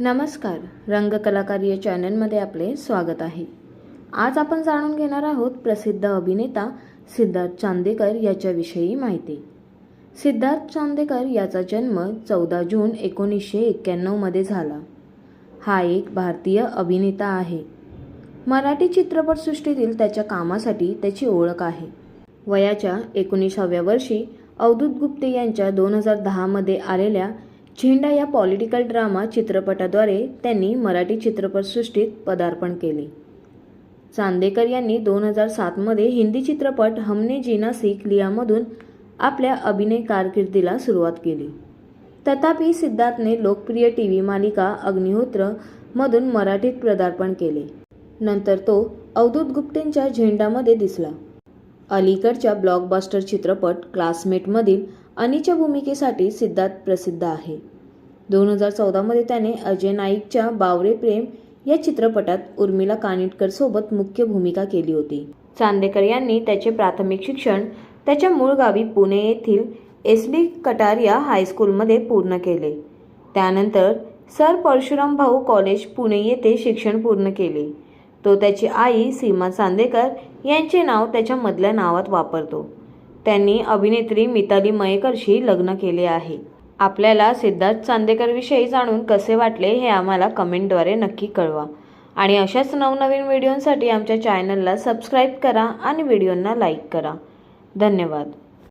नमस्कार रंगकलाकार या चॅनलमध्ये आपले स्वागत आहे. आज आपण जाणून घेणार आहोत प्रसिद्ध अभिनेता सिद्धार्थ चांदेकर याच्याविषयी माहिती. सिद्धार्थ चांदेकर याचा जन्म चौदा जून एकोणीसशे एक्क्याण्णवमध्ये झाला. हा एक भारतीय अभिनेता आहे. मराठी चित्रपटसृष्टीतील त्याच्या कामासाठी त्याची ओळख आहे. वयाच्या एकोणीसाव्या वर्षी अवधूत गुप्ते यांच्या दोन हजार दहामध्ये आलेल्या झेंडा या पॉलिटिकल ड्रामा चित्रपटाद्वारे त्यांनी मराठी चित्रपटसृष्टीत पदार्पण केले. चांदेकर यांनी दोन हजार सातमध्ये हिंदी चित्रपट हमने जीना सीख लियामधून आपल्या अभिनय कारकिर्दीला सुरुवात केली. तथापि सिद्धार्थने लोकप्रिय टी व्ही मालिका अग्निहोत्र मधून मराठीत पदार्पण केले. नंतर तो अवधूत गुप्तेंच्या झेंडामध्ये दिसला. अलीकडच्या ब्लॉकबस्टर चित्रपट क्लासमेटमधील अनीच्या भूमिकेसाठी सिद्धार्थ प्रसिद्ध आहे. दोन हजार चौदामध्ये त्याने अजय नाईकच्या बावरे प्रेम या चित्रपटात उर्मिला कानिटकरसोबत मुख्य भूमिका केली होती. चांदेकर यांनी त्याचे प्राथमिक शिक्षण त्याच्या मूळ गावी पुणे येथील एस डी कटारिया हायस्कूलमध्ये पूर्ण केले. त्यानंतर सर परशुराम भाऊ कॉलेज पुणे येथे शिक्षण पूर्ण केले. तो त्याची आई सीमा चांदेकर यांचे नाव त्याच्या मधल्या नावात वापरतो. त्यांनी अभिनेत्री मिताली मयेकरशी लग्न केले आहे. आपल्याला सिद्धार्थ चांदेकरविषयी जाणून कसे वाटले हे आम्हाला कमेंटद्वारे नक्की कळवा. आणि अशाच नवनवीन व्हिडिओंसाठी आमच्या चॅनलला सबस्क्राईब करा आणि व्हिडिओंना लाईक करा. धन्यवाद.